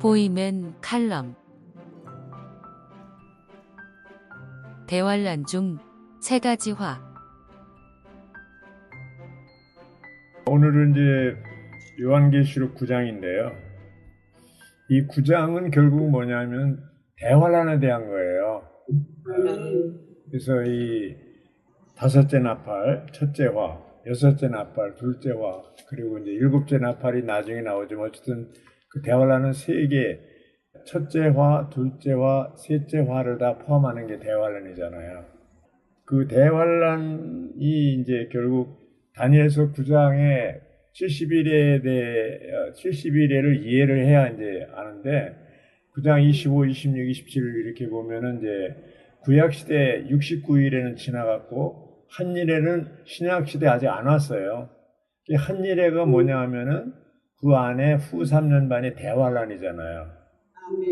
보이면 칼럼 대환란 중 세 가지 화 오늘은 이제 요한계시록 9장인데요. 이 9장은 결국 뭐냐면 대환란에 대한 거예요. 그래서 이 다섯째 나팔, 첫째 화, 여섯째 나팔, 둘째 화, 그리고 이제 일곱째 나팔이 나중에 나오지만 어쨌든 그 대환란은 세 개, 첫째 화, 둘째 화, 셋째 화를 다 포함하는 게 대환란이잖아요. 그 대환란이 이제 결국 다니엘서 9장에 70일에 대해 70일에를 이해를 해야 이제 아는데 9장 25, 26, 27 이렇게 보면은 이제 구약 시대 69일에는 지나갔고 한일에는 신약 시대 아직 안 왔어요. 이 한일에가 뭐냐 하면은 그 안에 후 3년 반이 대환란이잖아요.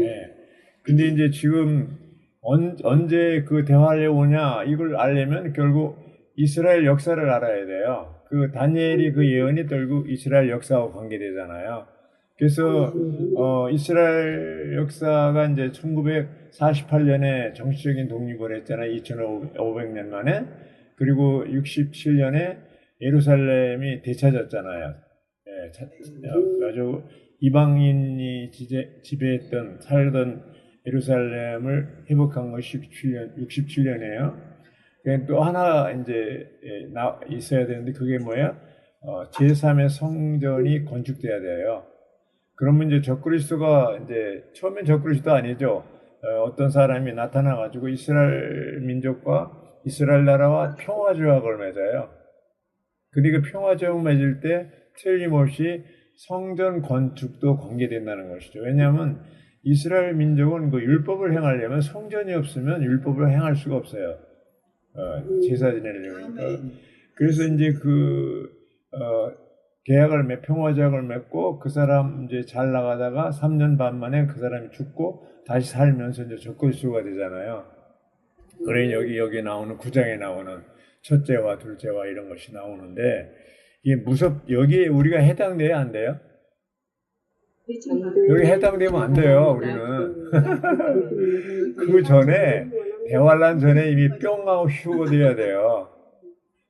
예. 근데 이제 지금 언, 언제 그 대환란이 오냐 이걸 알려면 결국 이스라엘 역사를 알아야 돼요. 그 다니엘이 그 예언이 결국 이스라엘 역사와 관계되잖아요. 그래서 어, 이스라엘 역사가 이제 1948년에 정치적인 독립을 했잖아요. 2500년 만에. 그리고 67년에 예루살렘이 되찾았잖아요. 예, 차- 어, 아주 이방인이 지제, 지배했던 살던 예루살렘을 회복한 것이 67년, 67년이에요. 또 하나 이제 예, 나 있어야 되는데 그게 뭐야? 어, 제3의 성전이 건축돼야 돼요. 그러면 이제 적그리스도가 이제 처음엔 적그리스도 아니죠. 어, 떤 사람이 나타나 가지고 이스라엘 민족과 이스라엘 나라와 평화 조약을 맺어요. 근데 그 평화 조약 맺을 때 틀림없이 성전 건축도 관계된다는 것이죠. 왜냐하면 이스라엘 민족은 그 율법을 행하려면 성전이 없으면 율법을 행할 수가 없어요. 어, 제사 지내려니까. 그래서 이제 그 어, 계약을 맺, 평화제약을 맺고 그 사람 이제 잘 나가다가 3년 반 만에 그 사람이 죽고 다시 살면서 이제 적그리스도가 되잖아요. 그래 여기 여기 나오는 구장에 나오는 첫째와 둘째와 이런 것이 나오는데 이게 무섭 여기에 우리가 해당돼야 안 돼요? 여기 해당되면 안 돼요 우리는 그 전에 대환란 전에 이미 뿅 하고 휴고 돼야 돼요.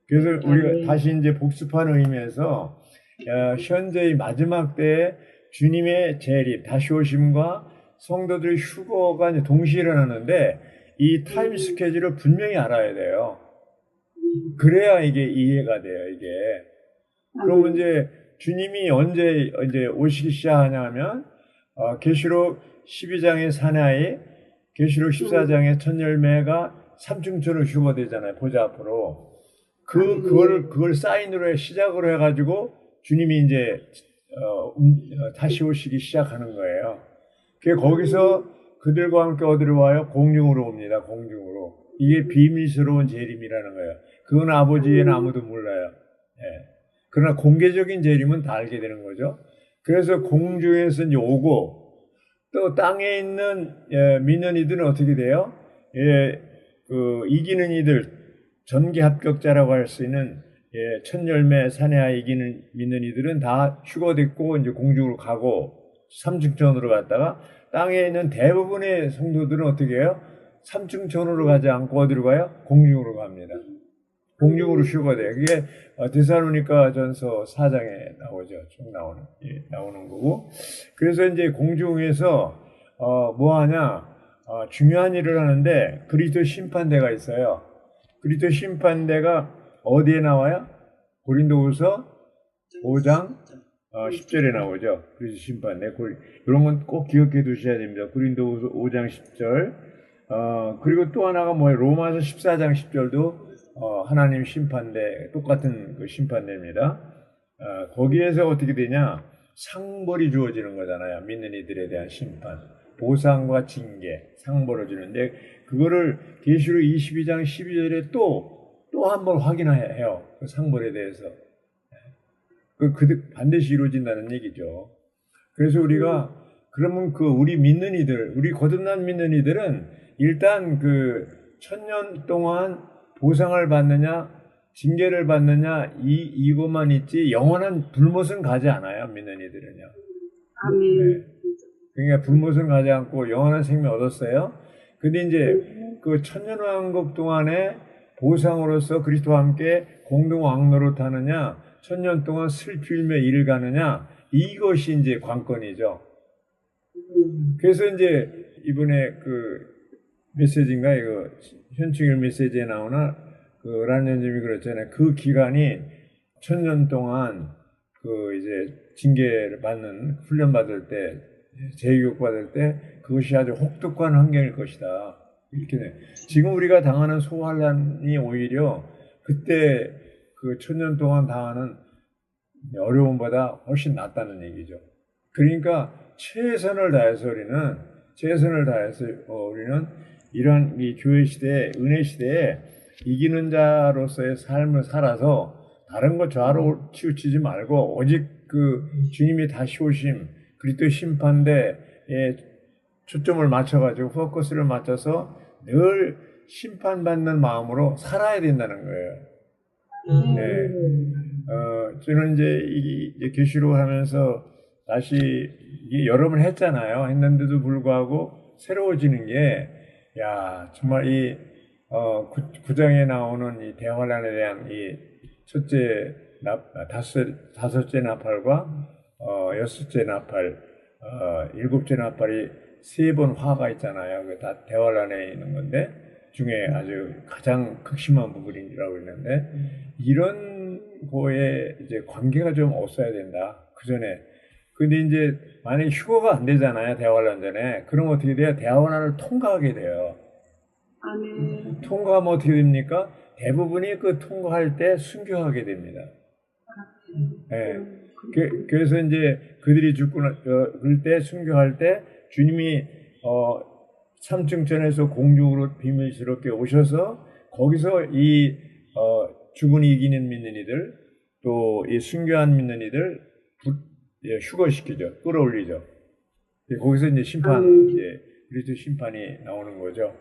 그래서 우리가 다시 이제 복습하는 의미에서 어, 현재의 마지막 때에 주님의 재림, 다시 오심과 성도들의 휴거가 이제 동시에 일어나는데 이 타임 스케줄을 분명히 알아야 돼요. 그래야 이게 이해가 돼요, 이게. 그러면 이제 주님이 언제 이제 오시기 시작하냐면 어, 계시록 12장의 사나이, 계시록 14장의 첫 열매가 삼중천으로 휴거되잖아요. 보좌 앞으로. 그 그걸 그걸 사인으로 해, 시작으로 해 가지고 주님이 이제 어, 음, 어, 다시 오시기 시작하는 거예요. 그 거기서 그들과 함께 어디로 와요? 공중으로 옵니다. 공중으로. 이게 비밀스러운 재림이라는 거예요. 그건 아버지에는 아무도 몰라요. 예. 그러나 공개적인 재림은 다 알게 되는 거죠. 그래서 공중에서 오고 또 땅에 있는 예, 믿는 이들은 어떻게 돼요? 예, 그 이기는 이들 전개 합격자라고 할 수 있는 예, 첫 열매 사내하 이기는 믿는 이들은 다 휴거됐고 이제 공중으로 가고 삼층천으로 갔다가 땅에 있는 대부분의 성도들은 어떻게 해요? 삼층천으로 가지 않고 어디로 가요? 공중으로 갑니다. 공중으로 휴거돼요. 그게 어, 데살로니가 전서 4장에 나오죠. 쭉 나오는, 예, 나오는 거고. 그래서 이제 공중에서, 어, 뭐 하냐, 어, 중요한 일을 하는데, 그리스도 심판대가 있어요. 그리스도 심판대가 어디에 나와요? 고린도후서 5장 어, 10절에 나오죠. 그리스도 심판대. 고리- 이런 건 꼭 기억해 두셔야 됩니다. 고린도후서 5장 10절. 어, 그리고 또 하나가 뭐예요? 로마서 14장 10절도 어, 하나님 심판대 똑같은 그 심판대입니다. 어, 거기에서 어떻게 되냐? 상벌이 주어지는 거잖아요. 믿는 이들에 대한 심판. 보상과 징계, 상벌을 주는데 그거를 계시록 22장 12절에 또 또 한 번 확인해요. 그 상벌에 대해서. 그, 그 반드시 이루어진다는 얘기죠. 그래서 우리가 그러면 그 우리 믿는 이들, 우리 거듭난 믿는 이들은 일단 그 천년 동안 보상을 받느냐, 징계를 받느냐 이 이것만 있지 영원한 불못은 가지 않아요. 믿는 이들은요. 아멘. 네. 그러니까 불못은 가지 않고 영원한 생명 얻었어요. 근데 이제 그 천년 왕국 동안에 보상으로서 그리스도와 함께 공동 왕노릇 하느냐, 천년 동안 슬피며 일을 가느냐, 이것이 이제 관건이죠. 음. 그래서 이제 이번에 그 메시지인가 이거 현충일 메시지에 나오나 그 란년님이 그랬잖아요. 그 기간이 천년 동안 그 이제 징계를 받는 훈련 받을 때 재교육 받을 때 그것이 아주 혹독한 환경일 것이다. 이렇게 돼. 지금 우리가 당하는 소환란이 오히려 그때 그 천년 동안 당하는 어려움보다 훨씬 낫다는 얘기죠. 그러니까 최선을 다해서 우리는 최선을 다해서 어, 우리는 이런 이 교회 시대에 은혜 시대에 이기는 자로서의 삶을 살아서 다른 것 좌로 치우치지 말고 오직 그 주님이 다시 오심 그리스도 심판대에 초점을 맞춰가지고 포커스를 맞춰서 늘 심판받는 마음으로 살아야 된다는 거예요. 네. 어, 저는 이제 이 교시로 하면서 다시 여러 번 했잖아요. 했는데도 불구하고 새로워지는 게, 야, 정말 이, 어, 구, 구장에 나오는 이 대환란에 대한 이 첫째 나, 아, 다섯, 다섯째 나팔과, 어, 여섯째 나팔, 어, 일곱째 나팔이 세 번 화가 있잖아요. 그 다 대환란에 있는 건데, 중에 아주 가장 극심한 부분이라고 했는데, 이런 거에 이제 관계가 좀 없어야 된다. 그 전에. 근데 이제 만약에 휴거가 안 되잖아요. 대화환란 전에. 그럼 어떻게 돼요? 대화환란을 통과하게 돼요. 아멘. 통과하면 어떻게 됩니까? 대부분이 그 통과할 때 순교하게 됩니다. 예. 그, 그래서 이제 그들이 죽고 나, 어, 그럴 때 순교할 때 주님이 어, 삼층천에서 공중으로 비밀스럽게 오셔서 거기서 이 어, 죽은 이기는 믿는 이들 또 이 순교한 믿는 이들 부, 예, 휴거시키죠. 끌어올리죠. 예, 거기서 이제 심판, 음. 이제 그리스도 심판이 나오는 거죠.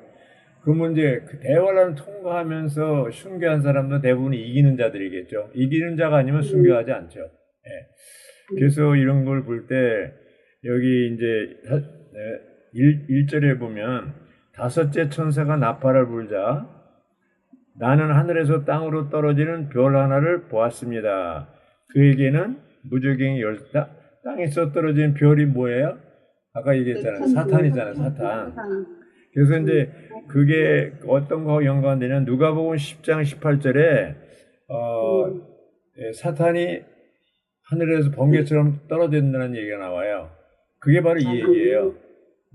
그러면 이제 그 대화를 통과하면서 순교한 사람도 대부분 이기는 자들이겠죠. 이기는 자가 아니면 순교하지 않죠. 예. 그래서 이런 걸 볼 때 여기 이제 다- 네, 일, 1절에 보면 다섯째 천사가 나팔을 불자 나는 하늘에서 땅으로 떨어지는 별 하나를 보았습니다. 그에게는 무적행이 열 땅- 땅에서 떨어진 별이 뭐예요? 아까 얘기했잖아요. 사탄이잖아요. 사탄. 그래서 이제 그게 어떤 거와 연관되냐 누가복음 10장 18절에 어, 예, 사탄이 하늘에서 번개처럼 떨어진다는 얘기가 나와요. 그게 바로 이 얘기예요.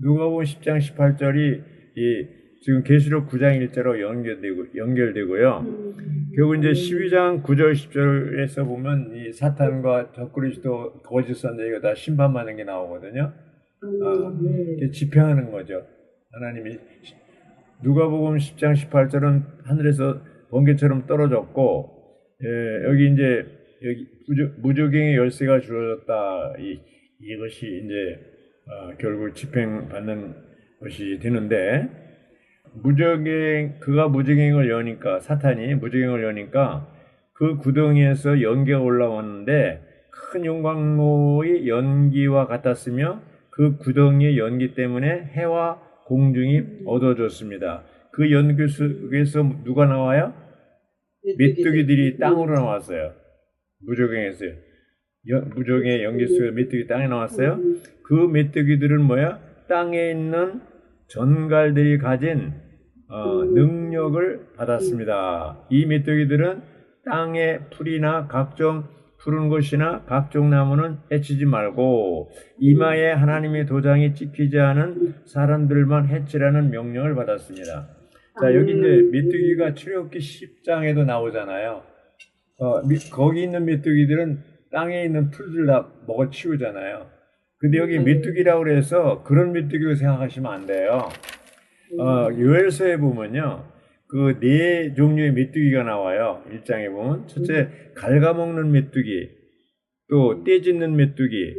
누가복음 10장 18절이 이 지금 계시록 9장 1절로 연결되고 연결되고요. 결국 이제 12장 9절 10절에서 보면 이 사탄과 적그리스도 거짓 선자가 다 심판받는 게 나오거든요. 아, 이게 집행하는 거죠. 하나님이 누가복음 10장 18절은 하늘에서 번개처럼 떨어졌고 예, 여기 이제 여기 무적, 무적행의 열쇠가 주어졌다. 이, 이것이 이제 어, 결국 집행받는 것이 되는데 무적행 그가 무적행을 여니까 사탄이 무적행을 여니까 그 구덩이에서 연기가 올라왔는데 큰 용광로의 연기와 같았으며 그 구덩이의 연기 때문에 해와 공중이 어두워졌습니다. 그 연기 속에서 누가 나와요? 메뚜기들이 땅으로 나왔어요. 무적행에서요. 연- 무적행의 연기 속에 메뚜기 땅에 나왔어요. 그 메뚜기들은 뭐야? 땅에 있는 전갈들이 가진 어, 능력을 받았습니다. 이 메뚜기들은 땅의 풀이나 각종 푸른 것이나 각종 나무는 해치지 말고 이마에 하나님의 도장이 찍히지 않은 사람들만 해치라는 명령을 받았습니다. 자 여기 이제 메뚜기가 출애굽기 10장에도 나오잖아요. 어, 미- 거기 있는 메뚜기들은 땅에 있는 풀들 다 먹어 치우잖아요. 근데 여기 메뚜기라고 그래서 그런 메뚜기로 생각하시면 안 돼요. 어, 요엘서에 보면요. 그 네 종류의 메뚜기가 나와요. 일장에 보면. 첫째, 갉아먹는 메뚜기, 또 떼짓는 메뚜기,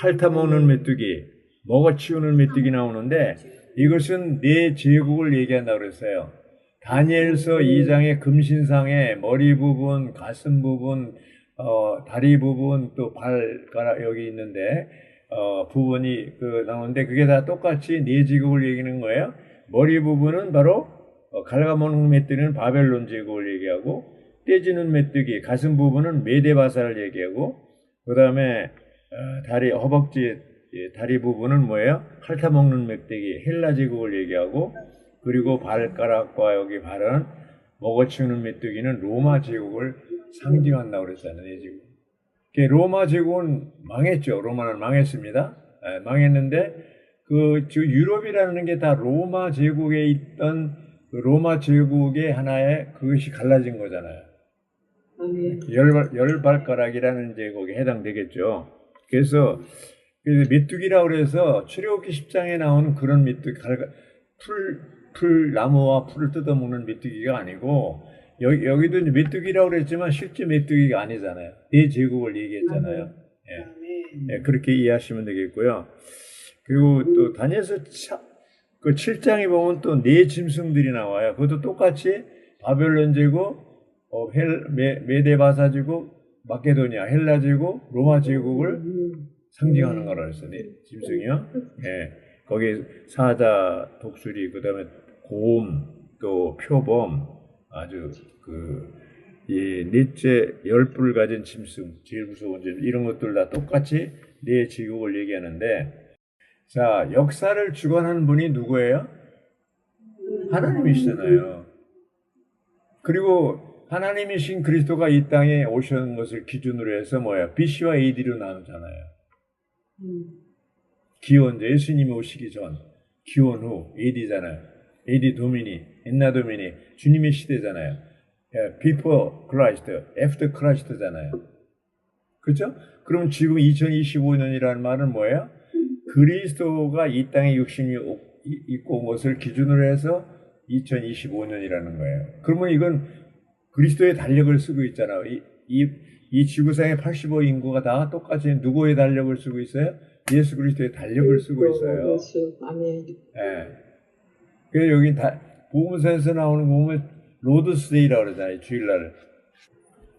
핥아먹는 메뚜기, 먹어치우는 메뚜기 나오는데 이것은 네 제국을 얘기한다고 그랬어요. 다니엘서 2장의 금신상에 머리 부분, 가슴 부분, 어, 다리 부분, 또 발가락 여기 있는데 어, 부분이 그 나오는데 그게 다 똑같이 네 제국을 얘기하는 거예요. 머리 부분은 바로 어, 갉아먹는 메뚜기는 바벨론 제국을 얘기하고 떼지는 메뚜기 가슴 부분은 메데바사를 얘기하고 그 다음에 어, 다리 허벅지 예, 다리 부분은 뭐예요? 핥아먹는 메뚜기 헬라 제국을 얘기하고 그리고 발가락과 여기 발은 먹어치우는 메뚜기는 로마 제국을 상징한다고 그랬잖아요. 그 로마 제국은 망했죠. 로마는 망했습니다. 예, 망했는데 그 유럽이라는 게 다 로마 제국에 있던 그 로마 제국의 하나의 그것이 갈라진 거잖아요. 아멘. 열, 열발가락이라는 제국에 해당되겠죠. 그래서, 그래서 메뚜기라고 그래서 출애굽기 10장에 나오는 그런 메뚜기, 갈가- 풀, 풀, 나무와 풀을 뜯어먹는 메뚜기가 아니고, 여기, 여기도 이제 메뚜기라고 그랬지만 실제 메뚜기가 아니잖아요. 네 제국을 얘기했잖아요. 예. 예, 그렇게 이해하시면 되겠고요. 그리고 또 다니엘서 차- 그 7장에 보면 또 네 짐승들이 나와요. 그것도 똑같이 바벨론 제국, 어, 헬, 메, 메데바사 제국, 마케도니아, 헬라 제국, 로마 제국을 음. 상징하는 거라 그랬어요. 네, 짐승이요. 예. 거기 사자, 독수리, 그 다음에 곰, 또 표범, 아주 그, 이 넷째 열불 가진 짐승, 제일 무서운 짐승, 이런 것들 다 똑같이 네 제국을 얘기하는데, 자, 역사를 주관하는 분이 누구예요? 하나님이시잖아요. 그리고 하나님이신 그리스도가 이 땅에 오신 것을 기준으로 해서 뭐야? BC와 AD로 나누잖아요. 음. 기원, 이제 예수님이 오시기 전, 기원 후, AD잖아요. AD 도미니, 엔나 도미니, 주님의 시대잖아요. 예, before Christ, after Christ잖아요. 그죠? 그럼 지금 2025년이라는 말은 뭐예요? 그리스도가 이 땅에 육신이 있고 온 것을 기준으로 해서 2025년이라는 거예요. 그러면 이건 그리스도의 달력을 쓰고 있잖아요. 이, 이, 이 지구상의 85 인구가 다 똑같이 누구의 달력을 쓰고 있어요? 예수 그리스도의 달력을 쓰고 있어요. 예수. 아멘. 예. 그래서 여기 다, 보험사에서 나오는 거 보면 로드스데이라고 그러잖아요. 주일날.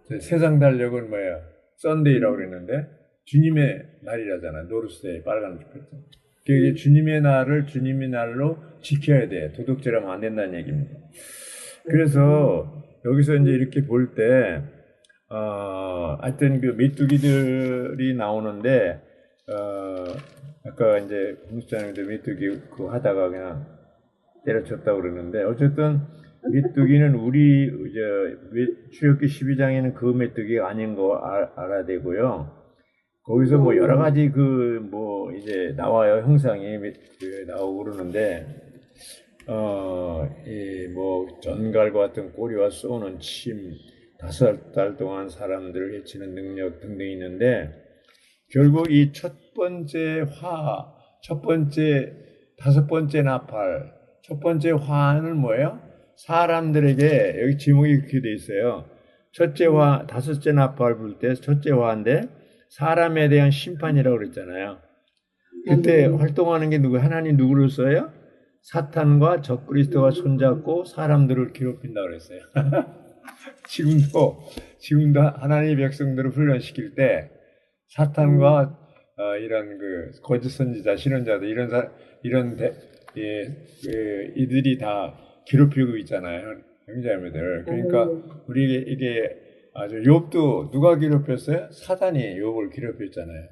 저 세상 달력은 뭐예요? 썬데이라고 그랬는데 주님의 날이라잖아. 노르스데이 빨간 줄표. 그게 주님의 날을 주님의 날로 지켜야 돼. 도둑질하면 안 된다는 얘기입니다. 그래서 여기서 이제 이렇게 볼 때, 어, 하여튼 그 메뚜기들이 나오는데, 어, 아까 이제 공수장님도 메뚜기 그 하다가 그냥 때려쳤다고 그러는데, 어쨌든 메뚜기는 우리, 저, 출애굽기 12장에는 그 메뚜기가 아닌 거 알, 알아야 되고요. 거기서 뭐 여러 가지 그 뭐 이제 나와요 형상이 그 나오고 그러는데 어이뭐 전갈과 같은 꼬리와 쏘는 침 다섯 달 동안 사람들을 해치는 능력 등등 있는데 결국 이 첫 번째 화, 첫 번째 다섯 번째 나팔, 첫 번째 화는 뭐예요? 사람들에게 여기 지목이 이렇게 돼 있어요. 첫째 화, 다섯째 나팔 불 때 첫째 화인데 사람에 대한 심판이라고 그랬잖아요. 그때 활동하는 게 누구? 하나님 누구를 써요? 사탄과 적그리스도가 손잡고 사람들을 괴롭힌다고 그랬어요. 지금도 지금도 하나님의 백성들을 훈련시킬 때 사탄과 어, 이런 그 거짓 선지자, 신원자들 이런 사, 이런 대, 예, 그 이들이 다 괴롭히고 있잖아요, 형제자매들. 그러니까 우리 이게 아주 욥도 누가 괴롭혔어요? 사단이 욥을 괴롭혔잖아요.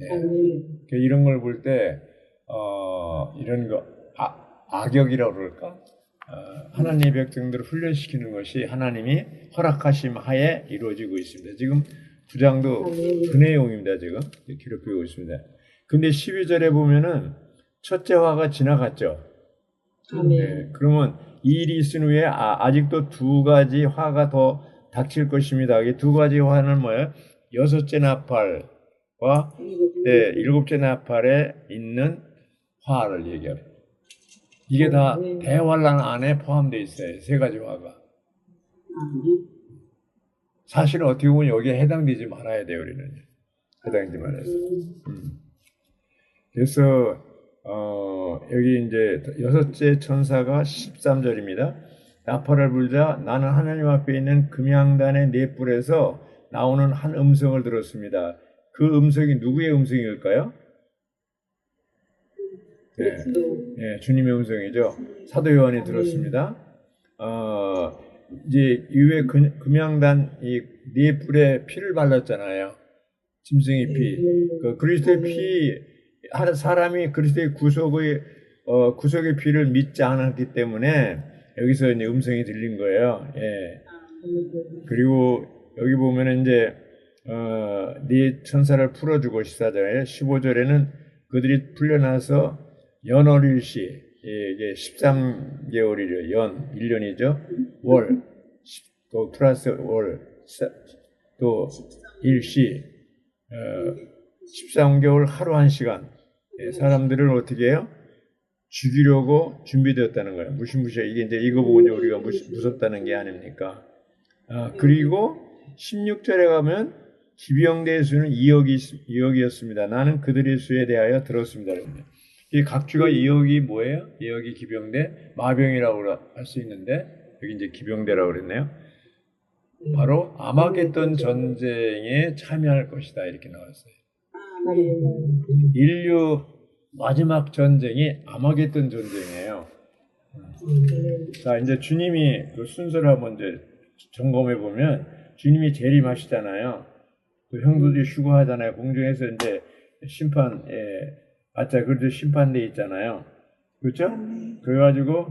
예. 아멘. 그 이런 걸 볼 때, 어, 이런 거, 아, 악역이라고 그럴까? 어, 하나님의 백성들을 훈련시키는 것이 하나님이 허락하심 하에 이루어지고 있습니다. 지금 부장도 아멘. 그 내용입니다, 지금. 괴롭히고 있습니다. 근데 12절에 보면은 첫째 화가 지나갔죠. 아멘. 네, 그러면 이 일이 있은 후에 아, 직도 두 가지 화가 더 닥칠 것입니다. 이두 가지 화는 뭐예요? 여섯째 나팔과 네, 일곱째 나팔에 있는 화를 얘기해요. 이게 다 네. 대환란 안에 포함되어 있어요. 세 가지 화가. 사실은 어떻게 보면 여기에 해당되지 말아야 돼요, 우리는. 해당되지 돼요. 음. 그래서 어, 여기 이제 여섯째 천사가 13절입니다. 나팔을 불자 나는 하나님 앞에 있는 금양단의 네 뿔에서 나오는 한 음성을 들었습니다. 그 음성이 누구의 음성일까요? 그리스도 예, 주님의 음성이죠. 사도 요한이 들었습니다. 어, 이제 이후에 금- 금양단 이네 뿔에 피를 발랐잖아요. 짐승의 피. 그 그리스도의 피, 한 사람이 그리스도의 구속의 어, 구속의 피를 믿지 않았기 때문에 여기서 이제 음성이 들린 거예요. 예. 그리고 여기 보면은 이제 어, 네 천사를 풀어주고 시사잖아요. 15절에는 그들이 풀려나서 연월일시 예, 이게 13개월이죠. 연 1년이죠. 월, 십- 또 플러스 월, 사- 또 일시 어, 13개월 하루 한 시간 예, 사람들을 어떻게 해요? 죽이려고 준비되었다는 거예요. 무시무시해. 이게 이제 이거 보고 이제 우리가 무시, 무섭다는 게 아닙니까? 아, 그리고 16절에 가면 기병대의 수는 2억이, 2억이었습니다. 나는 그들의 수에 대하여 들었습니다. 이 각주가 2억이 뭐예요? 2억이 기병대, 마병이라고 할 수 있는데, 여기 이제 기병대라고 그랬네요. 바로 아마겟돈 전쟁에 참여할 것이다. 이렇게 나왔어요. 인류 마지막 전쟁이 아마겟돈 전쟁이에요. 자, 이제 주님이 그 순서를 한번 이제 점검해 보면 주님이 재림하시잖아요. 또 형도들이 휴거하잖아요. 공중에서 이제 심판, 예, 아짜 그래도 심판대 있잖아요. 그렇죠? 그래가지고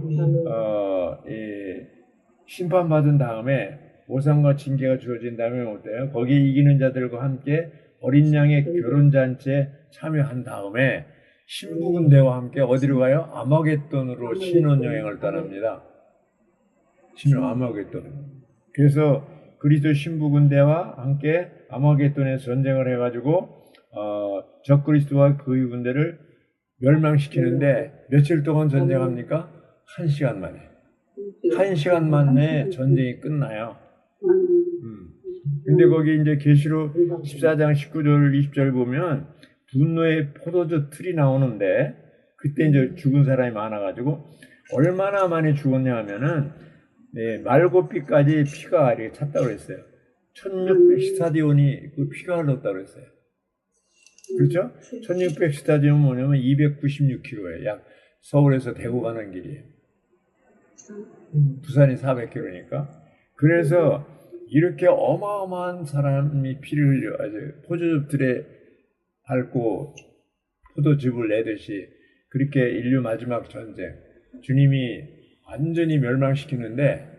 어, 이 심판 받은 다음에 보상과 징계가 주어진 다음에 어때요? 거기에 이기는 자들과 함께 어린 양의 결혼 잔치에 참여한 다음에 신부군대와 함께 어디로 가요? 아마겟돈으로 신혼 여행을 떠납니다. 신혼 아마겟돈. 그래서 그리스도 신부군대와 함께 아마겟돈에 전쟁을 해가지고 어, 적그리스도와 그 군대를 멸망시키는데 며칠 동안 전쟁합니까? 한 시간 만에. 한 시간 만에 전쟁이 끝나요. 음. 근데 거기 이제 계시록 14장 19절 20절 보면 분노의 포도주 틀이 나오는데 그때 이제 죽은 사람이 많아가지고 얼마나 많이 죽었냐 하면은 네, 말고피까지 피가 이렇게 찼다고 그랬어요. 1600 스타디온이 그 피가 흘렀다고 그랬어요. 그렇죠? 1600 스타디온 뭐냐면 296km예요. 약 서울에서 대구 가는 길이에요. 부산이 400km니까. 그래서 이렇게 어마어마한 사람이 피를 흘려 아주 포도즙들에 밟고 포도즙을 내듯이 그렇게 인류 마지막 전쟁 주님이 완전히 멸망시키는데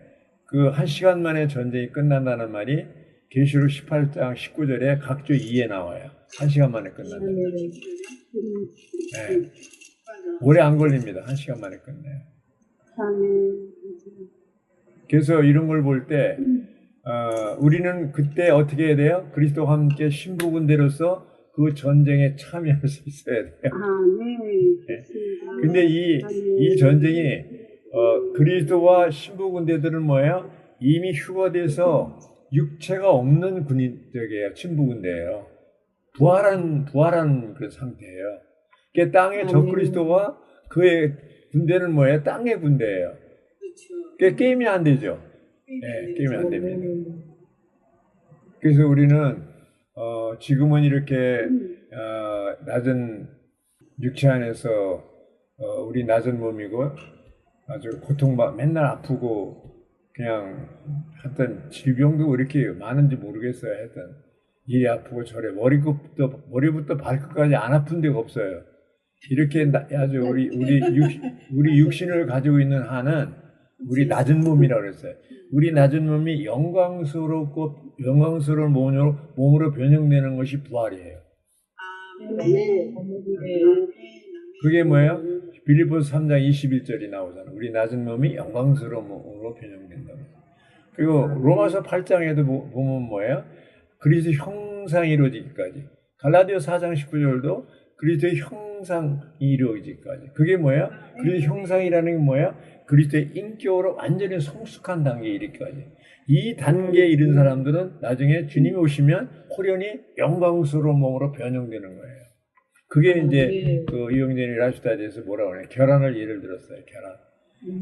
그 한 시간 만에 전쟁이 끝난다는 말이 계시록 18장 19절에 각조 2에 나와요. 한 시간 만에 끝난다. 네. 오래 안 걸립니다. 한 시간 만에 끝내요. 그래서 이런 걸 볼 때, 어, 우리는 그때 어떻게 해야 돼요? 그리스도와 함께 신부군대로서 그 전쟁에 참여할 수 있어야 돼요. 아, 네. 좋습니다. 근데 이, 이 전쟁이, 어, 그리스도와 신부군대들은 뭐예요? 이미 휴거돼서 육체가 없는 군인적이에요. 친부군대예요. 부활한, 부활한 그런 상태예요. 그 땅의 적그리스도와 그의 군대는 뭐예요? 땅의 군대예요. 그 게임이 안 되죠. 예, 게임이 안 됩니다. 그래서 우리는 어, 지금은 이렇게 어, 낮은 육체 안에서 어, 우리 낮은 몸이고 아주 고통받 맨날 아프고 그냥 하여튼 질병도 왜 이렇게 많은지 모르겠어요. 하여튼 이리 아프고 저래 머리부터 머리부터 발끝까지 안 아픈 데가 없어요. 이렇게 나- 아주 우리 우리 육 우리 육신을 가지고 있는 한은 우리 낮은 몸이라고 그랬어요. 우리 낮은 몸이 영광스럽고 영광스러운 몸으로, 몸으로 변형되는 것이 부활이에요. 네. 그게 뭐예요? 빌리포스 3장 21절이 나오잖아요. 우리 낮은 몸이 영광스러운 몸으로 변형된다고. 그리고 로마서 8장에도 보- 보면 뭐예요? 그리스도 형상이 이루어지기까지. 갈라디아 4장 19절도 그리스도의 형상이 이루어지기까지. 그게 뭐예요? 그리스도 형상이라는 게 뭐예요? 그리스도의 인격으로 완전히 성숙한 단계에 이르기까지. 이 단계에 이른 사람들은 나중에 주님이 오시면 호련히 영광스러운 몸으로 변형되는 거예요. 그게 이제 네. 그 이영진이 라슈다지에서 뭐라고 그래? 결혼을 예를 들었어요. 결혼.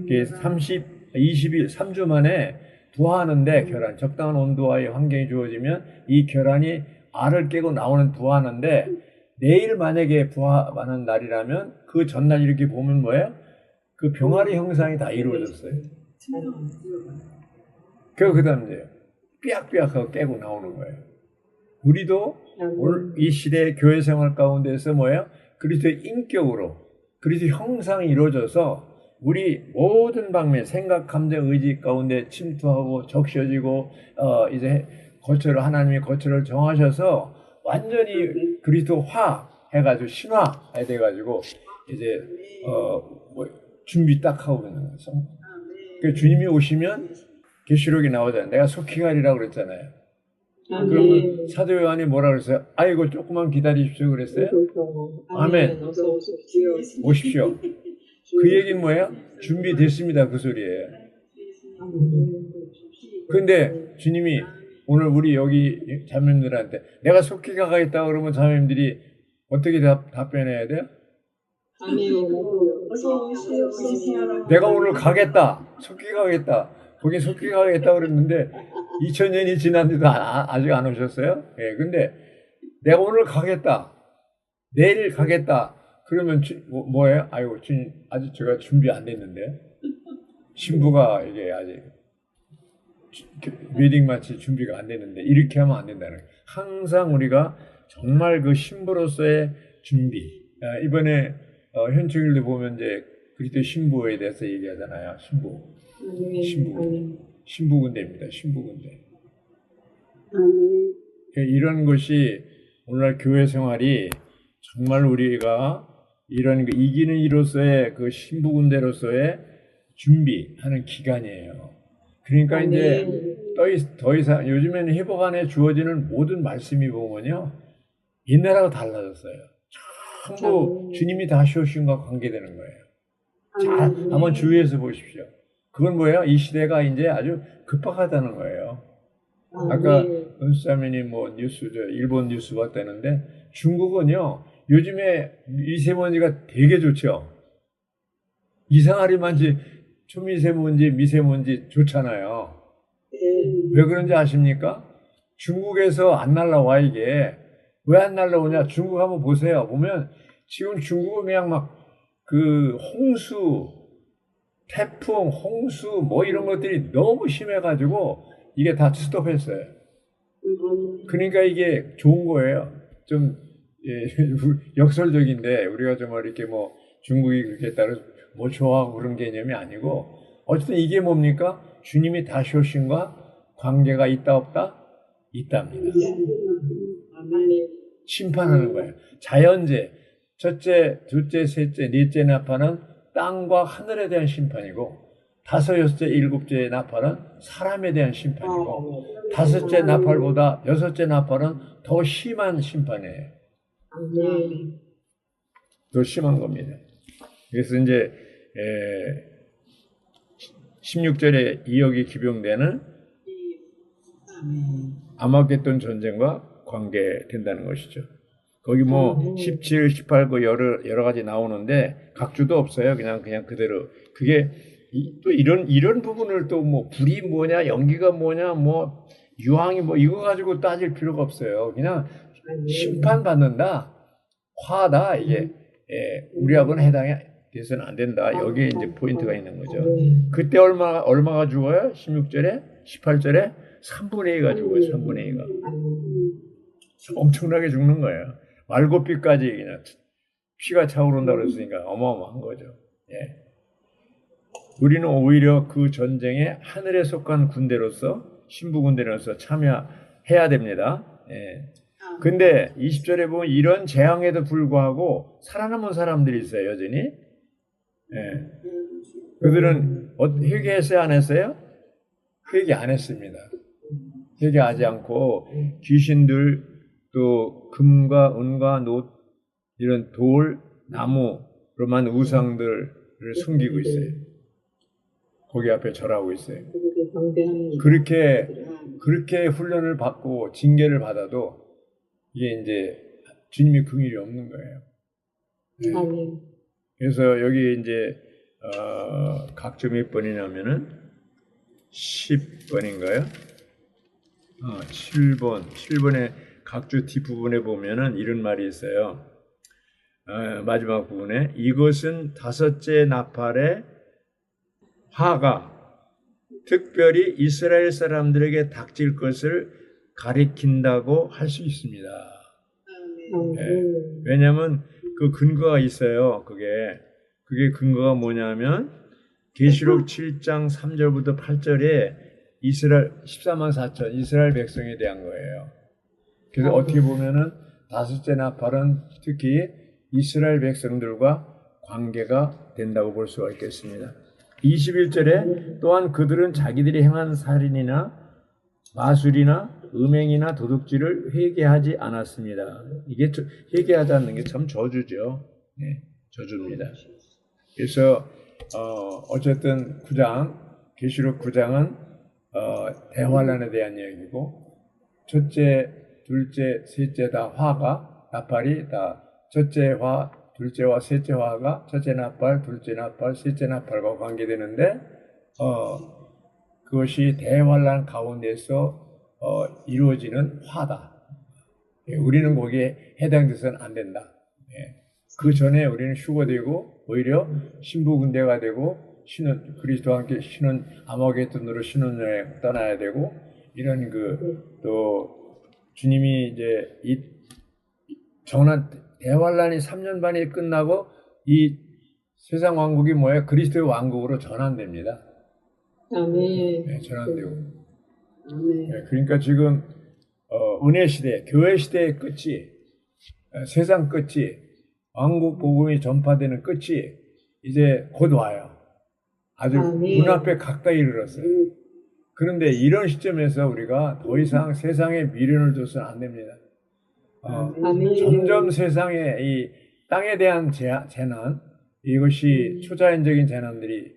그게 30, 20일, 3주 만에 부화하는데 결혼, 적당한 온도와의 환경이 주어지면 이 결혼이 알을 깨고 나오는 부화하는데 내일 만약에 부활하는 날이라면 그 전날 이렇게 보면 뭐예요? 그 병아리 형상이 다 이루어졌어요. 그 그다음 이제 삐약삐약하고 깨고 나오는 거예요. 우리도 오늘 이 시대 교회 생활 가운데서 뭐예요? 그리스도의 인격으로 그리스도 형상이 이루어져서 우리 모든 방면 생각, 감정, 의지 가운데 침투하고 적셔지고 어 이제 거처를 하나님이 거처를 정하셔서 완전히 그리스도화 해가지고 신화해 돼가지고 이제 어 뭐 준비 딱 하고 있는 거죠. 그 주님이 오시면 계시록이 나오잖아요. 내가 속히가리라고 그랬잖아요. 그러면 사도 요한이 뭐라 그랬어요? 아이고 조금만 기다리십시오 그랬어요. 아멘. 어서 오십시오. 오십시오. 그 얘기는 뭐예요? 준비됐습니다 그 소리예요. 근데 주님이 오늘 우리 여기 자매님들한테 내가 속히 가겠다 그러면 자매님들이 어떻게 답, 답변해야 돼요? 내가 오늘 가겠다. 속히 가겠다. 거기 속히 가겠다 그랬는데 2000년이 지났는데도 아- 아직 안 오셨어요? 예, 근데 내가 오늘 가겠다. 내일 가겠다. 그러면 주- 뭐, 뭐예요? 아이고, 주님, 아직 제가 준비 안 됐는데. 신부가 이게 아직 주- 그 웨딩 마치 준비가 안 됐는데 이렇게 하면 안 된다는 거예요. 항상 우리가 정말 그 신부로서의 준비. 아, 이번에 어, 현충일도 보면 이제 그리스도 신부에 대해서 얘기하잖아요. 신부. 신부. 신부 군대입니다. 신부 군대. 아멘. 예, 이런 것이 오늘날 교회 생활이 정말 우리가 이런 그 이기는 이로서의 그 신부 군대로서의 준비하는 기간이에요. 그러니까 이제 더, 이- 더 이상 요즘에는 회복 안에 주어지는 모든 말씀이 보면요 옛날하고 달라졌어요. 전부 주님이 다시 오신과 관계되는 거예요. 자, 한번 주위에서 보십시오. 그건 뭐예요? 이 시대가 이제 아주 급박하다는 거예요. 아까 은수자매니 뭐 뉴스 저 일본 뉴스 봤다는데 중국은요 요즘에 미세먼지가 되게 좋죠. 이상하리만지 초미세먼지 미세먼지 좋잖아요. 왜 그런지 아십니까? 중국에서 안 날라와 이게 왜 안 날라오냐? 중국 한번 보세요. 보면 지금 중국은 그냥 막 그 홍수, 태풍, 홍수 뭐 이런 것들이 너무 심해가지고 이게 다 스톱했어요. 그러니까 이게 좋은 거예요. 좀 예, 역설적인데 우리가 좀 이렇게 뭐 중국이 그렇게 따라 뭐 좋아하고 그런 개념이 아니고 어쨌든 이게 뭡니까? 주님이 다시 오신과 관계가 있다 없다? 있답니다. 심판하는 거예요. 자연재 첫째, 둘째, 셋째, 넷째 나팔은 땅과 하늘에 대한 심판이고 다섯, 여섯째, 일곱째 나팔은 사람에 대한 심판이고 다섯째 나팔보다 여섯째 나팔은 더 심한 심판이에요. 더 심한 겁니다. 그래서 이제 16절에 이역이 기병되는 아마겟돈 전쟁과 관계된다는 것이죠. 거기 뭐 17, 18, 그 여러 여러 가지 나오는데 각주도 없어요. 그냥 그냥 그대로 그게 이- 또 이런 이런 부분을 또 뭐 불이 뭐냐, 연기가 뭐냐, 뭐 유황이 뭐 이거 가지고 따질 필요가 없어요. 그냥 심판 받는다, 화다 이게 예, 우리하고는 해당이 돼서는 안 된다. 여기에 이제 포인트가 있는 거죠. 그때 얼마 얼마가 죽어요? 16절에, 18절에 3분의 2가 죽어요. 3분의 2가 엄청나게 죽는 거예요. 말고피까지 그냥 피가 차오른다 그랬으니까 어마어마한 거죠. 예. 우리는 오히려 그 전쟁에 하늘에 속한 군대로서 신부 군대로서 참여해야 됩니다. 예. 근데 20절에 보면 이런 재앙에도 불구하고 살아남은 사람들이 있어요, 여전히. 예. 그들은 어- 회개했어요, 안 했어요? 회개 안 했습니다. 회개하지 않고 귀신들 또 금과 은과 노 이런 돌, 나무로만 우상들을 숨기고 있어요. 거기 앞에 절하고 있어요. 그렇게 그렇게 훈련을 받고 징계를 받아도 이게 이제 주님이 긍휼이 없는 거예요. 네. 그래서 여기 이제 어, 각주 몇 번이냐면은 10번인가요? 어, 7번. 7번에 각주 뒷부분에 보면은 이런 말이 있어요. 어, 마지막 부분에 이것은 다섯째 나팔의 화가 특별히 이스라엘 사람들에게 닥칠 것을 가리킨다고 할 수 있습니다. 아멘. 왜냐하면 그 근거가 있어요. 그게 그게 근거가 뭐냐면 계시록 7장 3절부터 8절에 이스라엘 14만 4천 이스라엘 백성에 대한 거예요. 그래서 어떻게 보면은 다섯째 나팔은 특히 이스라엘 백성들과 관계가 된다고 볼 수가 있겠습니다. 21절에 또한 그들은 자기들이 행한 살인이나 마술이나 음행이나 도둑질을 회개하지 않았습니다. 이게 저- 회개하지 않는 게 참 저주죠. 네, 저주입니다. 그래서 어, 어쨌든 9장 계시록 9장은 어, 대환란에 대한 이야기고 첫째, 둘째, 셋째 다 화가 나팔이 다 첫째 화, 둘째 화, 셋째 화가 첫째 나팔, 둘째 나팔, 셋째 나팔과 관계되는데 어, 그것이 대환란 가운데서 어, 이루어지는 화다. 예, 우리는 거기에 해당돼서는 안 된다. 예. 그 전에 우리는 휴거되고 오히려 신부군대가 되고 신혼 그리스도와 함께 신혼 아마겟돈으로 신혼여행 떠나야 되고 이런 그 또 주님이 이제 이 전한 대환란이 3년 반이 끝나고 이 세상 왕국이 뭐예요? 그리스도의 왕국으로 전환됩니다. 아멘. 네, 전환되고. 아멘. 네, 그러니까 지금 어, 은혜 시대, 교회 시대의 끝이 어, 세상 끝이 왕국 복음이 전파되는 끝이 이제 곧 와요. 아주 아멘. 눈앞에 가까이 이르렀어요. 그런데 이런 시점에서 우리가 더 이상 세상에 미련을 둬서는 안 됩니다. 어, 아멘. 점점 세상에 이 땅에 대한 재, 재난 이것이 초자연적인 재난들이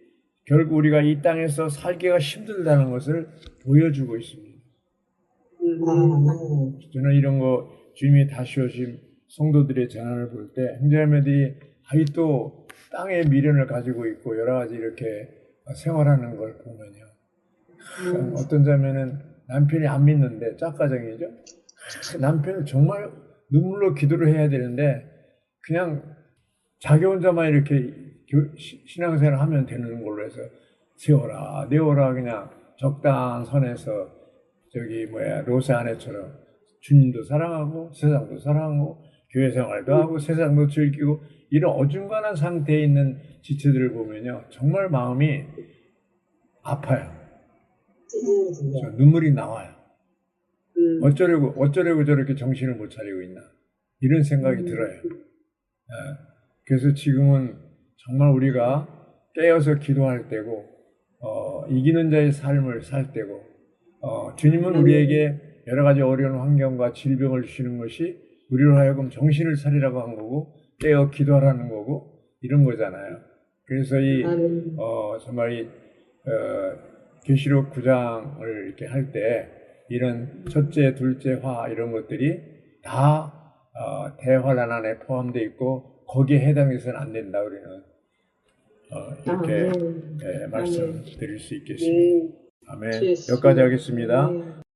결국 우리가 이 땅에서 살기가 힘들다는 것을 보여주고 있습니다. 아멘. 저는 이런 거 주님이 다시 오신 성도들의 재난을 볼 때 형제자매들이 아직도 땅에 미련을 가지고 있고 여러 가지 이렇게 생활하는 걸 보면요. 참 어떤 자매는 남편이 안 믿는데 짝가정이죠. 남편을 정말 눈물로 기도를 해야 되는데 그냥 자기 혼자만 이렇게 교- 시- 신앙생활 하면 되는 걸로 해서 세워라 내워라 그냥 적당한 선에서 저기 뭐야 로세 아내처럼 주님도 사랑하고 세상도 사랑하고 교회 생활도 하고 세상도 즐기고 이런 어중간한 상태에 있는 지체들을 보면요 정말 마음이 아파요 저 눈물이 나와요 음. 어쩌려고 어쩌려고 저렇게 정신을 못 차리고 있나 이런 생각이 들어요. 예. 그래서 지금은 정말 우리가 깨어서 기도할 때고 어, 이기는 자의 삶을 살 때고 어, 주님은 우리에게 여러 가지 어려운 환경과 질병을 주시는 것이 우리로 하여금 정신을 차리라고 한 거고 깨어 기도하라는 거고 이런 거잖아요. 그래서 이 아멘. 어, 정말 이, 어, 계시록 9장을 이렇게 할 때 이런 첫째, 둘째 화 이런 것들이 다 어, 대환란 안에 포함되어 있고 거기에 해당해서는 안 된다 우리는 어, 이렇게 아멘. 예, 말씀드릴 수 있겠습니다. 네. 아멘. 여기까지 하겠습니다. 아멘.